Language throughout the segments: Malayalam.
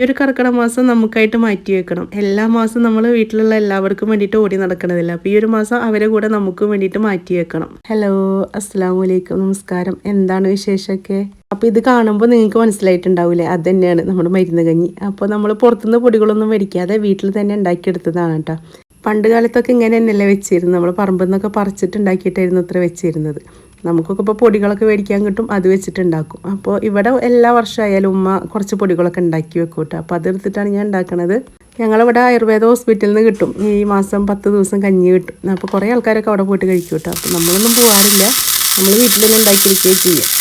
ഈ ഒരു കർക്കിടക മാസം നമുക്കായിട്ട് മാറ്റി വെക്കണം. എല്ലാ മാസം നമ്മൾ വീട്ടിലുള്ള എല്ലാവർക്കും വേണ്ടിയിട്ട് ഓടി നടക്കണതില്ല? അപ്പോൾ ഈ ഒരു മാസം അവരെ കൂടെ നമുക്ക് വേണ്ടിയിട്ട് മാറ്റി വെക്കണം. ഹലോ അസ്സാം വലൈക്കും നമസ്കാരം. എന്താണ് വിശേഷമൊക്കെ? അപ്പോൾ ഇത് കാണുമ്പോൾ നിങ്ങൾക്ക് മനസ്സിലായിട്ടുണ്ടാവില്ലേ അത് തന്നെയാണ് നമ്മുടെ മരുന്ന് കഞ്ഞി. അപ്പോൾ നമ്മൾ പുറത്തുനിന്ന് പൊടികളൊന്നും മേടിക്കാതെ വീട്ടിൽ തന്നെ ഉണ്ടാക്കിയെടുത്തതാണ് കേട്ടോ. പണ്ട് കാലത്തൊക്കെ ഇങ്ങനെ തന്നെയല്ലേ വെച്ചിരുന്നത്. നമ്മൾ പറമ്പിൽ നിന്നൊക്കെ പറിച്ചിട്ടുണ്ടാക്കിയിട്ടായിരുന്നു ഇത്ര വെച്ചിരുന്നത്. നമുക്കൊക്കെ ഇപ്പോൾ പൊടികളൊക്കെ മേടിക്കാൻ കിട്ടും അത് വെച്ചിട്ടുണ്ടാക്കും. അപ്പോൾ ഇവിടെ എല്ലാ വർഷമായാലും ഉമ്മ കുറച്ച് പൊടികളൊക്കെ ഉണ്ടാക്കി വെക്കും കേട്ടോ അപ്പോൾ അതെടുത്തിട്ടാണ് ഞാൻ ഉണ്ടാക്കണത്. ഞങ്ങളിവിടെ ആയുർവേദ ഹോസ്പിറ്റലിൽ നിന്ന് കിട്ടും. ഈ മാസം പത്ത് ദിവസം കഞ്ഞി കിട്ടും. അപ്പോൾ കുറേ ആൾക്കാരൊക്കെ അവിടെ പോയിട്ട് കഴിക്കും കേട്ടോ അപ്പോൾ നമ്മളൊന്നും പോകാറില്ല നമ്മൾ വീട്ടിൽ തന്നെ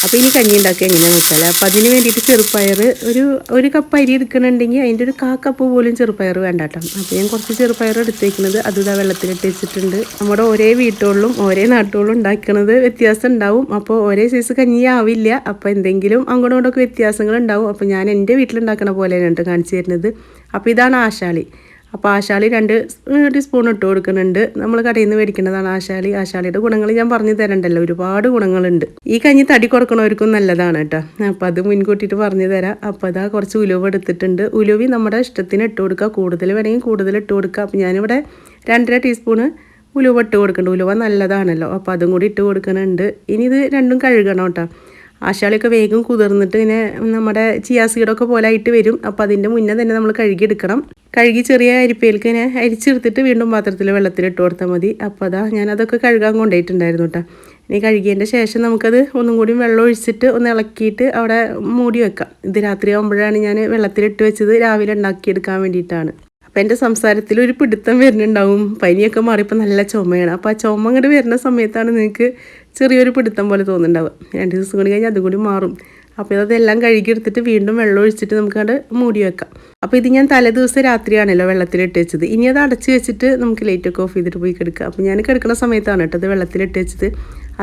അപ്പോൾ ഇനി കഞ്ഞി ഉണ്ടാക്കുക എങ്ങനെയാണെന്ന് വെച്ചാൽ അപ്പോൾ അതിന് വേണ്ടിയിട്ട് ചെറുപ്പയർ ഒരു ഒരു കപ്പ് അരി എടുക്കണമെങ്കിൽ അതിന്റെ ഒരു കാ കപ്പ് പോലും ചെറുപ്പയർ വേണ്ട കേട്ടോ. അപ്പോൾ ഞാൻ കുറച്ച് ചെറുപ്പയർ എടുത്തേക്കുന്നത് അത് ഇതാ വെള്ളത്തിലിട്ട് വെച്ചിട്ടുണ്ട്. നമ്മുടെ ഒരേ വീട്ടുകളിലും ഒരേ നാട്ടുകളിലും ഉണ്ടാക്കുന്നത് വ്യത്യാസം ഉണ്ടാവും. അപ്പോൾ ഒരേ സൈസ് കഞ്ഞി ആവില്ല. അപ്പോൾ എന്തെങ്കിലും അങ്ങോട്ടും ഇങ്ങോട്ടൊക്കെ വ്യത്യാസങ്ങൾ ഉണ്ടാവും. അപ്പോൾ ഞാൻ എന്റെ വീട്ടിലുണ്ടാക്കണ പോലെയാണ് കാണിച്ചു തരുന്നത്. അപ്പോൾ ഇതാണ് ആശാളി. അപ്പോൾ ആശാളി രണ്ട് ടീസ്പൂൺ ഇട്ട് കൊടുക്കുന്നുണ്ട്. നമ്മൾ കടയിൽ നിന്ന് മേടിക്കുന്നതാണ് ആശാളി ആശാളിയുടെ ഗുണങ്ങൾ ഞാൻ പറഞ്ഞു തരണ്ടല്ലോ. ഒരുപാട് ഗുണങ്ങളുണ്ട്. ഈ കഞ്ഞി തടി കുറക്കണവർക്കും നല്ലതാണ് കേട്ടോ. അപ്പോൾ അത് മുൻകൂട്ടിയിട്ട് പറഞ്ഞു തരാം. അപ്പോൾ അതാ കുറച്ച് ഉലുവ എടുത്തിട്ടുണ്ട്. ഉലുവി നമ്മുടെ ഇഷ്ടത്തിന് ഇട്ട് കൊടുക്കുക കൂടുതൽ വേണമെങ്കിൽ കൂടുതൽ ഇട്ട് കൊടുക്കുക അപ്പോൾ ഞാനിവിടെ രണ്ടര ടീസ്പൂണ് ഉലുവ ഇട്ട് കൊടുക്കുന്നുണ്ട്. ഉലുവ നല്ലതാണല്ലോ. അപ്പോൾ അതും കൂടി ഇട്ട് കൊടുക്കുന്നുണ്ട്. ഇനി ഇത് രണ്ടും കഴുകണം കേട്ടോ. ആശാളിയൊക്കെ വേഗം കുതിർന്നിട്ട് ഇങ്ങനെ നമ്മുടെ ചിയാസീഡൊക്കെ പോലെ ആയിട്ട് വരും. അപ്പോൾ അതിന്റെ മുന്നേ തന്നെ നമ്മൾ കഴുകിയെടുക്കണം. കഴുകി ചെറിയ അരിപ്പയിലേക്ക് ഇങ്ങനെ അരിച്ചെടുത്തിട്ട് വീണ്ടും പാത്രത്തിൽ വെള്ളത്തിൽ ഇട്ട് കൊടുത്താൽ മതി. അപ്പോൾ അതാ ഞാനതൊക്കെ കഴുകാൻ കൊണ്ടുപോയിട്ടുണ്ടായിരുന്നു കേട്ടോ ഇനി കഴുകിയതിന്റെ ശേഷം നമുക്കത് ഒന്നും കൂടി വെള്ളം ഒഴിച്ചിട്ട് ഒന്ന് ഇളക്കിയിട്ട് അവിടെ മൂടി വെക്കാം. ഇത് രാത്രി ആകുമ്പോഴാണ് ഞാൻ വെള്ളത്തിലിട്ട് വെച്ചത് രാവിലെ ഉണ്ടാക്കിയെടുക്കാൻ വേണ്ടിയിട്ടാണ്. അപ്പം എന്റെ സംസാരത്തിൽ ഒരു പിടുത്തം വരുന്നുണ്ടാവും. പനിയൊക്കെ മാറിയപ്പോൾ നല്ല ചുമയാണ്. അപ്പോൾ ആ ചുമ അങ്ങോട്ട് വരുന്ന സമയത്താണ് നിങ്ങൾക്ക് ചെറിയൊരു പിടുത്തം പോലെ തോന്നുന്നുണ്ടാവുക. രണ്ട് ദിവസം കൂടി കഴിഞ്ഞാൽ അതും കൂടി മാറും. അപ്പോൾ അതെല്ലാം കഴുകി എടുത്തിട്ട് വീണ്ടും വെള്ളം ഒഴിച്ചിട്ട് നമുക്കത് മൂടി വെക്കാം. അപ്പോൾ ഇത് ഞാൻ തലേ ദിവസം രാത്രിയാണല്ലോ വെള്ളത്തിലിട്ട് വെച്ചത്. ഇനി അത് അടച്ച് വെച്ചിട്ട് നമുക്ക് ലൈറ്റൊക്കെ ഓഫ് ചെയ്തിട്ട് പോയി കിടക്കുക അപ്പോൾ ഞാൻ കിടക്കുന്ന സമയത്താണ് കേട്ടോ അത് വെള്ളത്തിലിട്ട് വെച്ചത്.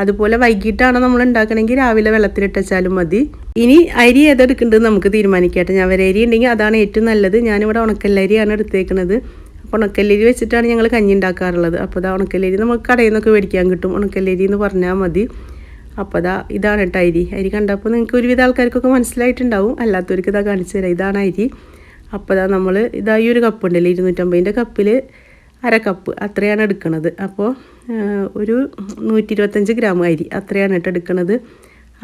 അതുപോലെ വൈകിട്ടാണ് നമ്മൾ ഉണ്ടാക്കണമെങ്കിൽ രാവിലെ വെള്ളത്തിലിട്ട് വെച്ചാലും മതി. ഇനി അരി ഏതെടുക്കേണ്ടത് നമുക്ക് തീരുമാനിക്കട്ടെ ഞാൻ വരെ അരി ഉണ്ടെങ്കിൽ അതാണ് ഏറ്റവും നല്ലത്. ഞാനിവിടെ ഉണക്കല്ലരിയാണ് എടുത്തേക്കുന്നത് അപ്പോൾ ഉണക്കല്ലരി വെച്ചിട്ടാണ് ഞങ്ങൾ കഞ്ഞി ഉണ്ടാക്കാറുള്ളത്. അപ്പോൾ അത് ഉണക്കല്ലരി നമുക്ക് കടയിൽ നിന്നൊക്കെ മേടിക്കാൻ കിട്ടും. ഉണക്കല്ലരി എന്ന് പറഞ്ഞാൽ മതി. അപ്പോൾ അതാ ഇതാണ് കേട്ടോ അരി. അരി കണ്ടപ്പോൾ നിങ്ങൾക്ക് ഒരുവിധ ആൾക്കാർക്കൊക്കെ മനസ്സിലായിട്ടുണ്ടാവും. അല്ലാത്തവർക്ക് ഇതാ കാണിച്ചു തരാം. ഇതാണ് അരി. അപ്പോൾ അതാ നമ്മൾ ഇതാ ഈ ഒരു കപ്പ് ഉണ്ടല്ലോ ഇരുന്നൂറ്റമ്പതിന്റെ കപ്പിൽ അര കപ്പ് അത്രയാണ് എടുക്കുന്നത് അപ്പോൾ ഒരു നൂറ്റി ഇരുപത്തഞ്ച് ഗ്രാം അരി അത്രയാണ് കേട്ടോ എടുക്കുന്നത്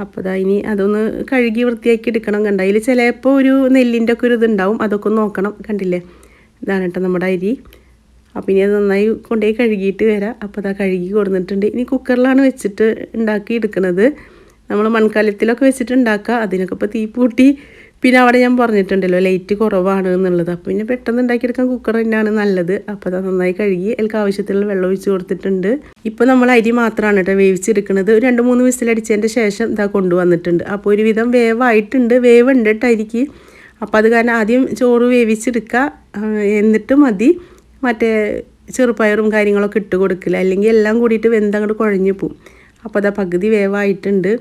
അപ്പോൾ അതാ ഇനി അതൊന്ന് കഴുകി വൃത്തിയാക്കി എടുക്കണം. കണ്ട? അതിൽ ചിലപ്പോൾ ഒരു നെല്ലിന്റെ ഒക്കെ ഒരു ഇതുണ്ടാവും. അതൊക്കെ നോക്കണം. കണ്ടില്ലേ? ഇതാണ് കേട്ടോ നമ്മുടെ അരി. അപ്പോൾ ഇനി അത് നന്നായി കൊണ്ടുപോയി കഴുകിയിട്ട് വരാം. അപ്പോൾ അതാ കഴുകി കൊടുത്തിട്ടുണ്ട് ഇനി കുക്കറിലാണ് വെച്ചിട്ട് ഉണ്ടാക്കി എടുക്കുന്നത് നമ്മൾ മൺകലത്തിലൊക്കെ വെച്ചിട്ട് ഉണ്ടാക്കുക. അതിനൊക്കെ ഇപ്പോൾ തീ പൂട്ടി. പിന്നെ അവിടെ ഞാൻ പറഞ്ഞിട്ടുണ്ടല്ലോ ലൈറ്റ് കുറവാണ് എന്നുള്ളത്. അപ്പോൾ പിന്നെ പെട്ടെന്ന് ഉണ്ടാക്കിയെടുക്കാൻ കുക്കർ തന്നെയാണ് നല്ലത്. അപ്പോൾ അത് നന്നായി കഴുകി എനിക്ക് ആവശ്യത്തിലുള്ള വെള്ളം ഒഴിച്ച് കൊടുത്തിട്ടുണ്ട്. ഇപ്പോൾ നമ്മൾ അരി മാത്രമാണ് കേട്ടോ വേവിച്ചെടുക്കുന്നത് ഒരു രണ്ട് മൂന്ന് വിസിലടിച്ചതിന്റെ ശേഷം ഇതാ കൊണ്ടുവന്നിട്ടുണ്ട്. അപ്പോൾ ഒരുവിധം വേവായിട്ടുണ്ട്. വേവുണ്ട് കേട്ടോ അരിക്ക്. അപ്പോൾ അത് കാരണം ആദ്യം ചോറ് വേവിച്ചെടുക്കുക. എന്നിട്ട് മതി. മറ്റേ ചെറുപയറും കാര്യങ്ങളൊക്കെ ഇട്ട് കൊടുക്കില്ല അല്ലെങ്കിൽ എല്ലാം കൂടിയിട്ട് വെന്തങ്ങോട്ട് കുഴഞ്ഞു പോവും. അപ്പോൾ അതാ പകുതി വേവായിട്ടുണ്ട്.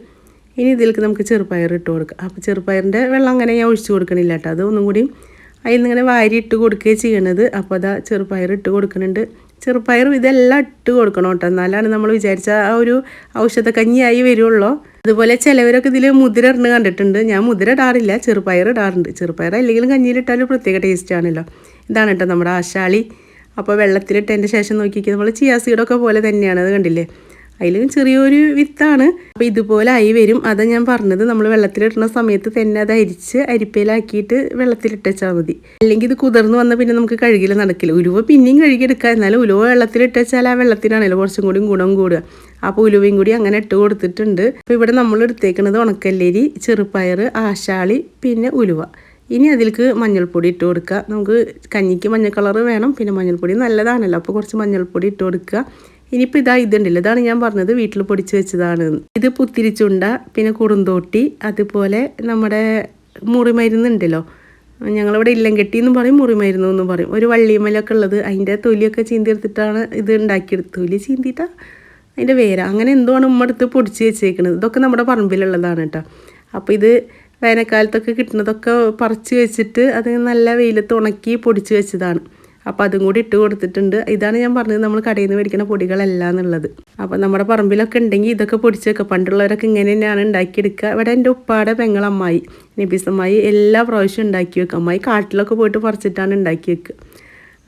ഇനി ഇതിലേക്ക് നമുക്ക് ചെറുപയർ ഇട്ട് കൊടുക്കാം. അപ്പോൾ ചെറുപയറിന്റെ വെള്ളം അങ്ങനെ ഞാൻ ഒഴിച്ചു കൊടുക്കണില്ല കേട്ടോ. അത് ഒന്നും കൂടി ഇങ്ങനെ വാരി ഇട്ട് കൊടുക്കുകയാണ് ചെയ്യണത്. അപ്പോൾ അതാ ചെറുപയർ ഇട്ട് കൊടുക്കുന്നുണ്ട് ചെറുപയർ ഇതെല്ലാം ഇട്ട് കൊടുക്കണം കേട്ടോ. എന്നാലാണ് നമ്മൾ വിചാരിച്ച ആ ഒരു ഔഷധ കഞ്ഞിയായി വരുള്ളൂ. അതുപോലെ ചിലവരൊക്കെ ഇതിൽ മുതിര ഇടുന്ന കണ്ടിട്ടുണ്ട്. ഞാൻ മുതിര ഇടാറില്ല. ചെറുപയർ ഇടാറുണ്ട്. ചെറുപയർ അല്ലെങ്കിലും കഞ്ഞിയിലിട്ടാലും പ്രത്യേക ടേസ്റ്റ് ആണല്ലോ. ഇതാണ് കേട്ടോ നമ്മുടെ ആശാളി. അപ്പോൾ വെള്ളത്തിലിട്ടതിന്റെ ശേഷം നോക്കിക്കുക നമ്മൾ ചിയാ സീഡൊക്കെ പോലെ തന്നെയാണ് അത് കണ്ടില്ലേ? അതിലും ചെറിയൊരു വിത്താണ്. അപ്പോൾ ഇതുപോലെ ആയി വരും. അതാ ഞാൻ പറഞ്ഞത് നമ്മൾ വെള്ളത്തിലിടുന്ന സമയത്ത് തന്നെ അത് അരിച്ച് അരിപ്പയിലാക്കിയിട്ട് വെള്ളത്തിലിട്ടാൽ മതി. അല്ലെങ്കിൽ ഇത് കുതിർന്ന് വന്ന പിന്നെ നമുക്ക് കഴുകിൽ നടക്കില്ല. ഉലുവ പിന്നെയും കഴുകിയെടുക്കുക എന്നാലും ഉലുവ വെള്ളത്തിലിട്ടാൽ ആ വെള്ളത്തിനാണല്ലോ കുറച്ചും കൂടി ഗുണം കൂടുക. അപ്പോൾ ഉലുവയും കൂടി അങ്ങനെ ഇട്ട് കൊടുത്തിട്ടുണ്ട്. അപ്പോൾ ഇവിടെ നമ്മൾ എടുത്തേക്കുന്നത് ഉണക്കല്ലേരി ചെറുപ്പയർ ആശാളി പിന്നെ ഉലുവ. ഇനി അതിലേക്ക് മഞ്ഞൾപ്പൊടി ഇട്ട് കൊടുക്കുക. നമുക്ക് കഞ്ഞിക്ക് മഞ്ഞൾ കളർ വേണം പിന്നെ മഞ്ഞൾപ്പൊടി നല്ലതാണല്ലോ. അപ്പോൾ കുറച്ച് മഞ്ഞൾപ്പൊടി ഇട്ട് കൊടുക്കുക. ഇനിയിപ്പോൾ ഇതാ ഇതുണ്ടല്ലോ. ഇതാണ് ഞാൻ പറഞ്ഞത് വീട്ടിൽ പൊടിച്ച് വെച്ചതാണ്. ഇത് പുത്തിരിച്ചുണ്ട പിന്നെ കുറുന്തോട്ടി അതുപോലെ നമ്മുടെ മുറിമരുന്നുണ്ടല്ലോ. ഞങ്ങളിവിടെ ഇല്ലംകെട്ടി എന്ന് പറയും മുറിമരുന്നു എന്ന് പറയും. ഒരു വള്ളിമലൊക്കെ ഉള്ളത് അതിന്റെ തൊലിയൊക്കെ ചീന്തിയെടുത്തിട്ടാണ് ഇത് ഉണ്ടാക്കിയെടുത്ത് തൊലി ചീന്തിയിട്ടാ അതിന്റെ വേര. അങ്ങനെ എന്തോ ആണ് ഉമ്മ പൊടിച്ച് വെച്ചേക്കുന്നത് ഇതൊക്കെ നമ്മുടെ പറമ്പിലുള്ളതാണ് കേട്ടോ. അപ്പോൾ ഇത് വേനൽക്കാലത്തൊക്കെ കിട്ടുന്നതൊക്കെ പറിച്ച് വെച്ചിട്ട് അത് നല്ല വെയിലത്ത് ഉണക്കി പൊടിച്ച് വെച്ചതാണ്. അപ്പോൾ അതും കൂടി ഇട്ട് കൊടുത്തിട്ടുണ്ട്. ഇതാണ് ഞാൻ പറഞ്ഞത് നമ്മൾ കടയിൽ നിന്ന് മേടിക്കുന്ന പൊടികളല്ല എന്നുള്ളത്. അപ്പോൾ നമ്മുടെ പറമ്പിലൊക്കെ ഉണ്ടെങ്കിൽ ഇതൊക്കെ പൊടിച്ച് വെക്കുക. പണ്ടുള്ളവരൊക്കെ ഇങ്ങനെ തന്നെയാണ് ഉണ്ടാക്കിയെടുക്കുക. ഇവിടെ എന്റെ ഉപ്പാടെ പെങ്ങളമ്മായി നബീസമ്മായി എല്ലാ പ്രാവശ്യവും ഉണ്ടാക്കി വെക്കുക അമ്മായി കാട്ടിലൊക്കെ പോയിട്ട് പറിച്ചിട്ടാണ് ഉണ്ടാക്കി വെക്കുക.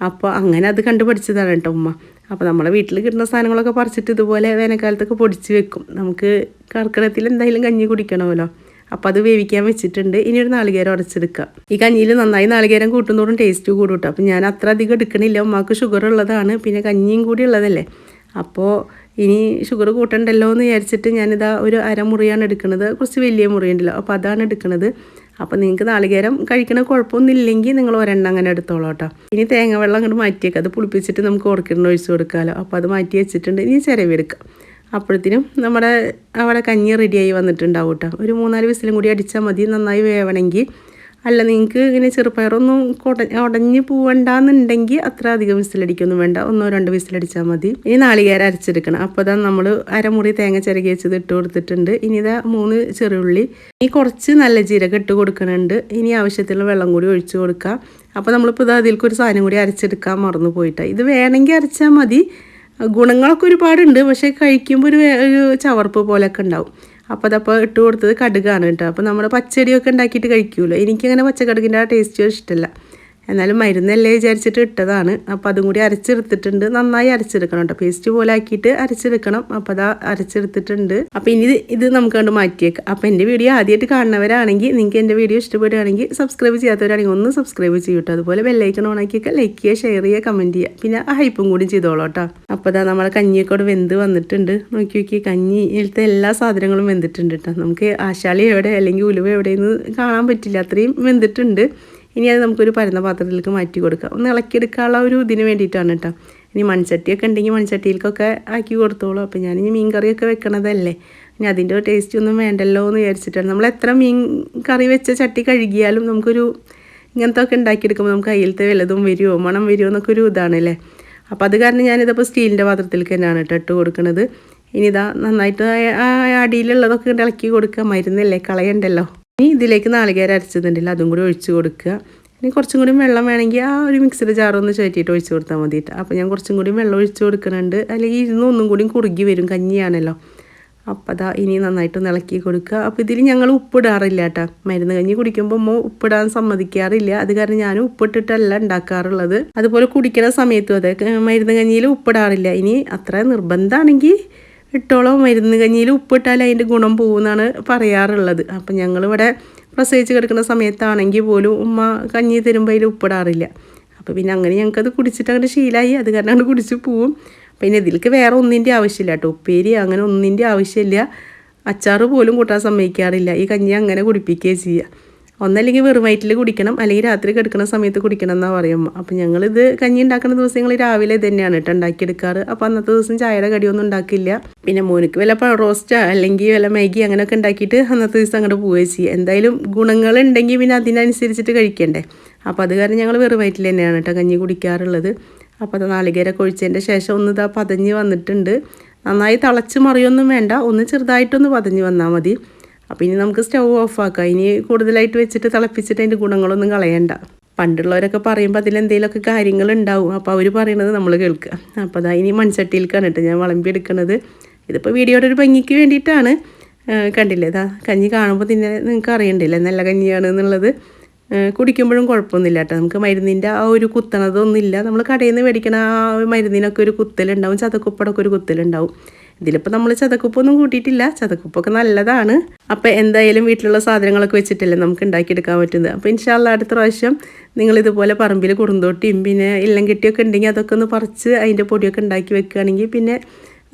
അപ്പോൾ അങ്ങനെ അത് കണ്ടു പഠിച്ചതാണ് കേട്ടോ ഉമ്മ. അപ്പോൾ നമ്മളെ വീട്ടിൽ കിട്ടുന്ന സാധനങ്ങളൊക്കെ പറിച്ചിട്ട് ഇതുപോലെ വേനൽക്കാലത്തൊക്കെ പൊടിച്ച് വെക്കും. നമുക്ക് കർക്കിടത്തിൽ എന്തായാലും കഞ്ഞി കുടിക്കണമല്ലോ. അപ്പോൾ അത് വേവിക്കാൻ വെച്ചിട്ടുണ്ട്. ഇനി ഒരു നാളികേരം ഉടച്ചെടുക്കാം. ഈ കഞ്ഞിയിൽ നന്നായി നാളികേരം കൂട്ടുന്നതോടും ടേസ്റ്റ് കൂടും കേട്ടോ അപ്പോൾ ഞാൻ അത്ര അധികം എടുക്കണില്ല. ഉമ്മാക്ക് ഷുഗർ ഉള്ളതാണ്. പിന്നെ കഞ്ഞിയും കൂടി ഉള്ളതല്ലേ. അപ്പോൾ ഇനി ഷുഗർ കൂട്ടണ്ടല്ലോ എന്ന് വിചാരിച്ചിട്ട് ഞാനിതാ ഒരു അരമുറിയാണ് എടുക്കുന്നത് കുറച്ച് വലിയ മുറിയുണ്ടല്ലോ. അപ്പോൾ അതാണ് എടുക്കുന്നത് അപ്പോൾ നിങ്ങൾക്ക് നാളികേരം കഴിക്കണ കുഴപ്പമൊന്നുമില്ലെങ്കിൽ നിങ്ങൾ ഒരെണ്ണം അങ്ങനെ എടുത്തോളൂ കേട്ടോ ഇനി തേങ്ങ വെള്ളം അങ്ങോട്ട് മാറ്റിയേക്കാം. അത് പുളിപ്പിച്ചിട്ട് നമുക്ക് ഓർക്കിഡിന് ഒഴിച്ച് കൊടുക്കാമല്ലോ അപ്പോൾ അത് മാറ്റി വെച്ചിട്ടുണ്ട്. ഇനി ചിരവെടുക്കാം അപ്പോഴത്തേനും നമ്മുടെ അവിടെ കഞ്ഞി റെഡിയായി വന്നിട്ടുണ്ടാവും കേട്ടോ ഒരു മൂന്നാൽ വിസിലും കൂടി അടിച്ചാൽ മതി നന്നായി വേവണമെങ്കിൽ അല്ല നിങ്ങൾക്ക് ഇങ്ങനെ ചെറുപ്പയറൊന്നും കൊട ഉടഞ്ഞ് പോവണ്ടെന്നുണ്ടെങ്കിൽ അത്ര അധികം വിസിലടിക്കൊന്നും വേണ്ട. ഒന്നോ രണ്ടോ വിസിലടിച്ചാൽ മതി. ഇനി നാളികേരം അരച്ചെടുക്കണം. അപ്പോൾ ഇതാ നമ്മൾ അരമുറി തേങ്ങ ചിരകി വെച്ചത് ഇട്ട് കൊടുത്തിട്ടുണ്ട്. ഇനി ഇതാ മൂന്ന് ചെറുള്ളി ഇനി കുറച്ച് നല്ല ജീരകം ഇട്ട് കൊടുക്കുന്നുണ്ട് ഇനി ആവശ്യത്തിലുള്ള വെള്ളം കൂടി ഒഴിച്ചു കൊടുക്കുക അപ്പോൾ നമ്മളിപ്പോൾ ഇത് അതിലേക്ക് ഒരു സാധനം കൂടി അരച്ചെടുക്കാൻ മറന്നു പോയിട്ടാണ് ഇത് വേണമെങ്കിൽ അരച്ചാൽ മതി. ഗുണങ്ങളൊക്കെ ഒരുപാടുണ്ട് പക്ഷേ കഴിക്കുമ്പോൾ ഒരു ഒരു ചവർപ്പ് പോലെയൊക്കെ ഉണ്ടാവും. അപ്പോൾ അതപ്പോൾ ഇട്ട് കൊടുത്തത് കടുകാണ് കേട്ടോ. അപ്പോൾ നമ്മൾ പച്ചടിയൊക്കെ ഉണ്ടാക്കിയിട്ട് കഴിക്കുമല്ലോ എനിക്കങ്ങനെ പച്ചക്കടുകിന്റെ ആ ടേസ്റ്റ് ഇഷ്ടമല്ല എന്നാലും മരുന്നല്ലേ വിചാരിച്ചിട്ട് ഇട്ടതാണ്. അപ്പോൾ അതും കൂടി അരച്ചെടുത്തിട്ടുണ്ട്. നന്നായി അരച്ചെടുക്കണം കേട്ടോ. പേസ്റ്റ് പോലെ ആക്കിയിട്ട് അരച്ചെടുക്കണം. അപ്പോൾ അതാ അരച്ചെടുത്തിട്ടുണ്ട്. അപ്പോൾ ഇനി ഇത് നമുക്ക് കണ്ട് മാറ്റിയേക്കാം. അപ്പോൾ എന്റെ വീഡിയോ ആദ്യമായിട്ട് കാണുന്നവരാണെങ്കിൽ നിങ്ങൾക്ക് എന്റെ വീഡിയോ ഇഷ്ടപ്പെടുകയാണെങ്കിൽ സബ്സ്ക്രൈബ് ചെയ്യാത്തവരാണെങ്കിൽ ഒന്ന് സബ്സ്ക്രൈബ് ചെയ്യൂട്ടോ അതുപോലെ ബെല്ലൈക്കൺ ഓണാക്കിയൊക്കെ ലൈക്ക് ചെയ്യുക ഷെയർ ചെയ്യുക കമന്റ് ചെയ്യുക. പിന്നെ ആ ഹൈപ്പും കൂടി ചെയ്തോളൂ കേട്ടോ. അപ്പോൾ അതാ നമ്മളെ കഞ്ഞിയൊക്കെ വെന്ത് വന്നിട്ടുണ്ട്. നോക്കി നോക്കി കഞ്ഞിയിലത്തെ എല്ലാ സാധനങ്ങളും വെന്തിട്ടുണ്ട് കേട്ടോ. നമുക്ക് ആശാളി എവിടെ അല്ലെങ്കിൽ ഉലുവ എവിടെയെന്ന് കാണാൻ പറ്റില്ല. അത്രയും വെന്തിട്ടുണ്ട്. ഇനി അത് നമുക്കൊരു പരന്ന പാത്രത്തിലേക്ക് മാറ്റി കൊടുക്കാം. ഒന്ന് ഇളക്കിയെടുക്കാനുള്ള ഒരു ഇതിന് വേണ്ടിയിട്ടാണ് കേട്ടോ ഇനി മൺചട്ടിയൊക്കെ ഉണ്ടെങ്കിൽ മൺചട്ടിയിലേക്കൊക്കെ ആക്കി കൊടുത്തോളൂ. അപ്പോൾ ഞാൻ ഇനി മീൻ കറിയൊക്കെ വെക്കണതല്ലേ. ഇനി അതിന്റെ ടേസ്റ്റ് ഒന്നും വേണ്ടല്ലോ എന്ന് വിചാരിച്ചിട്ടാണ്. നമ്മൾ എത്ര മീൻ കറി വെച്ച ചട്ടി കഴുകിയാലും നമുക്കൊരു ഇങ്ങനത്തെ ഒക്കെ ഉണ്ടാക്കിയെടുക്കുമ്പോൾ നമുക്ക് അതിലത്തെ വല്ലതും വരുമോ മണം വരുമോ എന്നൊക്കെ ഒരു ഇതാണല്ലേ. അപ്പോൾ അത് കാരണം ഞാനിതപ്പോൾ സ്റ്റീലിന്റെ പാത്രത്തിലേക്ക് തന്നെയാണ് കേട്ടോ ഇട്ട് കൊടുക്കുന്നത് ഇനി ഇതാ നന്നായിട്ട് ആ അടിയിലുള്ളതൊക്കെ ഇളക്കി കൊടുക്കുക മരുന്നല്ലേ കളയണ്ടല്ലോ. ഇനി ഇതിലേക്ക് നാളികേരം അരച്ചതുണ്ടല്ലോ അതും കൂടി ഒഴിച്ച് കൊടുക്കുക. ഇനി കുറച്ചും കൂടി വെള്ളം വേണമെങ്കിൽ ആ ഒരു മിക്സിയുടെ ജാറൊന്ന് ചേറ്റിയിട്ട് ഒഴിച്ച് കൊടുത്താൽ മതിയിട്ട് അപ്പോൾ ഞാൻ കുറച്ചും കൂടി വെള്ളം ഒഴിച്ച് കൊടുക്കുന്നുണ്ട്. അല്ലെങ്കിൽ ഇരുന്ന് ഒന്നും കൂടി കുറുകി വരും കഞ്ഞിയാണല്ലോ. അപ്പോൾ അതാ ഇനി നന്നായിട്ട് ഇളക്കി കൊടുക്കുക. അപ്പോൾ ഇതിൽ ഞങ്ങൾ ഉപ്പിടാറില്ല കേട്ടോ. മരുന്ന് കഞ്ഞി കുടിക്കുമ്പോൾ ഉമ്മ ഉപ്പിടാൻ സമ്മതിക്കാറില്ല. അത് കാരണം ഞാൻ ഉപ്പിട്ടിട്ടല്ല ഉണ്ടാക്കാറുള്ളത്. അതുപോലെ കുടിക്കുന്ന സമയത്തും അതെ മരുന്ന് കഞ്ഞിയിൽ ഉപ്പിടാറില്ല. ഇനി അത്ര നിർബന്ധമാണെങ്കിൽ ഇട്ടോളം മരുന്ന് കഞ്ഞിയിൽ ഉപ്പിട്ടാൽ അതിന്റെ ഗുണം പോകുമെന്നാണ് പറയാറുള്ളത്. അപ്പം ഞങ്ങളിവിടെ പ്രസവിച്ച് കിടക്കുന്ന സമയത്താണെങ്കിൽ പോലും ഉമ്മ കഞ്ഞി തരുമ്പോൾ അതിൽ ഉപ്പിടാറില്ല. അപ്പോൾ പിന്നെ അങ്ങനെ ഞങ്ങൾക്കത് കുടിച്ചിട്ട് അങ്ങനെ ശീലമായി അത് കാരണം അങ്ങോട്ട് കുടിച്ച് പോവും. പിന്നെ ഇതിലേക്ക് വേറെ ഒന്നിന്റെ ആവശ്യമില്ല കേട്ടോ. ഉപ്പേരി അങ്ങനെ ഒന്നിന്റെ ആവശ്യമില്ല. അച്ചാറ് പോലും കൂട്ടാൻ സമ്മതിക്കാറില്ല. ഈ കഞ്ഞി അങ്ങനെ കുടിപ്പിക്കുകയും ചെയ്യുക. ഒന്നല്ലെങ്കിൽ വെറും വയറ്റിൽ കുടിക്കണം അല്ലെങ്കിൽ രാത്രി കിടക്കുന്ന സമയത്ത് കുടിക്കണം എന്നാണ് പറയും അപ്പം ഞങ്ങളിത് കഞ്ഞി ഉണ്ടാക്കുന്ന ദിവസങ്ങൾ രാവിലെ തന്നെയാണ് കേട്ടോ ഉണ്ടാക്കിയെടുക്കാറ്. അപ്പോൾ അന്നത്തെ ദിവസം ചായയുടെ കടിയൊന്നും ഉണ്ടാക്കില്ല പിന്നെ മോനിക്ക് വല്ല റോസ്റ്റ് അല്ലെങ്കിൽ വല്ല മാഗി അങ്ങനെയൊക്കെ ഉണ്ടാക്കിയിട്ട് അന്നത്തെ ദിവസം അങ്ങോട്ട് പോവുകയും ചെയ്യുക എന്തായാലും ഗുണങ്ങളുണ്ടെങ്കിൽ പിന്നെ അതിനനുസരിച്ചിട്ട് കഴിക്കണ്ടേ. അപ്പോൾ അത് കാരണം ഞങ്ങൾ വെറും വയറ്റിൽ തന്നെയാണ് കേട്ടോ കഞ്ഞി കുടിക്കാറുള്ളത്. അപ്പോൾ അത് നാളികേരൊക്കെ ഒഴിച്ചതിന്റെ ശേഷം ഒന്ന് ഇതാ പതഞ്ഞ് വന്നിട്ടുണ്ട്. നന്നായി തിളച്ച് മറിയൊന്നും വേണ്ട. ഒന്ന് ചെറുതായിട്ടൊന്ന് പതഞ്ഞ് വന്നാൽ മതി. അപ്പോൾ ഇനി നമുക്ക് സ്റ്റൗ ഓഫാക്കാം ഇനി കൂടുതലായിട്ട് വെച്ചിട്ട് തിളപ്പിച്ചിട്ട് അതിന്റെ ഗുണങ്ങളൊന്നും കളയണ്ട. പണ്ടുള്ളവരൊക്കെ പറയുമ്പോൾ അതിലെന്തെങ്കിലുമൊക്കെ കാര്യങ്ങൾ ഉണ്ടാവും. അപ്പോൾ അവർ പറയണത് നമ്മൾ കേൾക്കുക. അപ്പോൾ അതാ ഇനി മൺചട്ടിയിലേക്കാണ് കേട്ടോ ഞാൻ എടുക്കുന്നത് ഇതിപ്പോൾ വീഡിയോയുടെ ഒരു ഭംഗിക്ക് വേണ്ടിയിട്ടാണ് കണ്ടില്ലേ? ഇതാ കഞ്ഞി കാണുമ്പോൾ തന്നെ നിങ്ങൾക്ക് അറിയണ്ടില്ലേ? നല്ല കഞ്ഞിയാണ് എന്നുള്ളത്. കുടിക്കുമ്പോഴും കുഴപ്പമൊന്നുമില്ല കേട്ടോ. നമുക്ക് മരുന്നിന്റെ ആ ഒരു കുത്തണതൊന്നുമില്ല. നമ്മൾ കടയിൽ നിന്ന് മേടിക്കണ ആ മരുന്നിനൊക്കെ ഒരു കുത്തലുണ്ടാവും. ചതക്കുപ്പടൊക്കെ ഒരു കുത്തലുണ്ടാവും. ഇതിലിപ്പോൾ നമ്മൾ ചതക്കുപ്പൊന്നും കൂട്ടിയിട്ടില്ല. ചതക്കുപ്പൊക്കെ നല്ലതാണ്. അപ്പോൾ എന്തായാലും വീട്ടിലുള്ള സാധനങ്ങളൊക്കെ വെച്ചിട്ടല്ലേ നമുക്ക് ഉണ്ടാക്കിയെടുക്കാൻ പറ്റുന്നത്. അപ്പോൾ ഇൻഷാല്ല അടുത്ത പ്രാവശ്യം നിങ്ങൾ ഇതുപോലെ പറമ്പിൽ കുറുന്തോട്ടിയും പിന്നെ ഇല്ലം കെട്ടിയൊക്കെ ഉണ്ടെങ്കിൽ അതൊക്കെ ഒന്ന് പറിച്ച് അതിന്റെ പൊടിയൊക്കെ ഉണ്ടാക്കി വെക്കുകയാണെങ്കിൽ പിന്നെ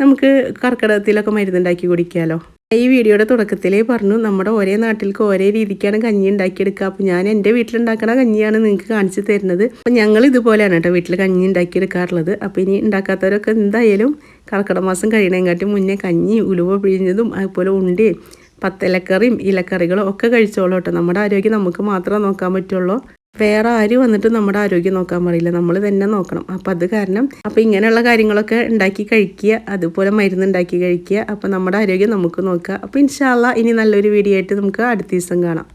നമുക്ക് കർക്കിടകത്തിലൊക്കെ മരുന്നുണ്ടാക്കി കുടിക്കാമല്ലോ ഈ വീഡിയോയുടെ തുടക്കത്തിലേ പറഞ്ഞു നമ്മുടെ ഒരേ നാട്ടിലേക്ക് ഒരേ രീതിക്കാണ് കഞ്ഞി ഉണ്ടാക്കിയെടുക്കുക. അപ്പോൾ ഞാൻ എന്റെ വീട്ടിലുണ്ടാക്കുന്ന കഞ്ഞിയാണ് നിങ്ങൾക്ക് കാണിച്ചു തരുന്നത്. അപ്പോൾ ഞങ്ങൾ ഇതുപോലെയാണ് കേട്ടോ വീട്ടിൽ കഞ്ഞി ഉണ്ടാക്കിയെടുക്കാറുള്ളത്. അപ്പോൾ ഇനി ഉണ്ടാക്കാത്തവരൊക്കെ എന്തായാലും കർക്കിടക മാസം കഴിയണേക്കാട്ടി മുന്നേ കഞ്ഞി ഉലുവ പിഴിഞ്ഞതും അതുപോലെ ഉണ്ടിയും പത്തിലക്കറിയും ഇലക്കറികളും ഒക്കെ കഴിച്ചോളൂ കേട്ടോ. നമ്മുടെ ആരോഗ്യം നമുക്ക് മാത്രമേ നോക്കാൻ പറ്റുള്ളൂ. വേറെ ആരും വന്നിട്ട് നമ്മുടെ ആരോഗ്യം നോക്കാൻ പറയില്ല. നമ്മൾ തന്നെ നോക്കണം. അപ്പം അത് കാരണം അപ്പം ഇങ്ങനെയുള്ള കാര്യങ്ങളൊക്കെ ഉണ്ടാക്കി കഴിക്കുക. അതുപോലെ മരുന്ന് ഉണ്ടാക്കി കഴിക്കുക. അപ്പം നമ്മുടെ ആരോഗ്യം നമുക്ക് നോക്കുക. അപ്പം ഇൻഷാല്ല ഇനി നല്ലൊരു വീഡിയോ ആയിട്ട് നമുക്ക് അടുത്ത ദിവസം കാണാം.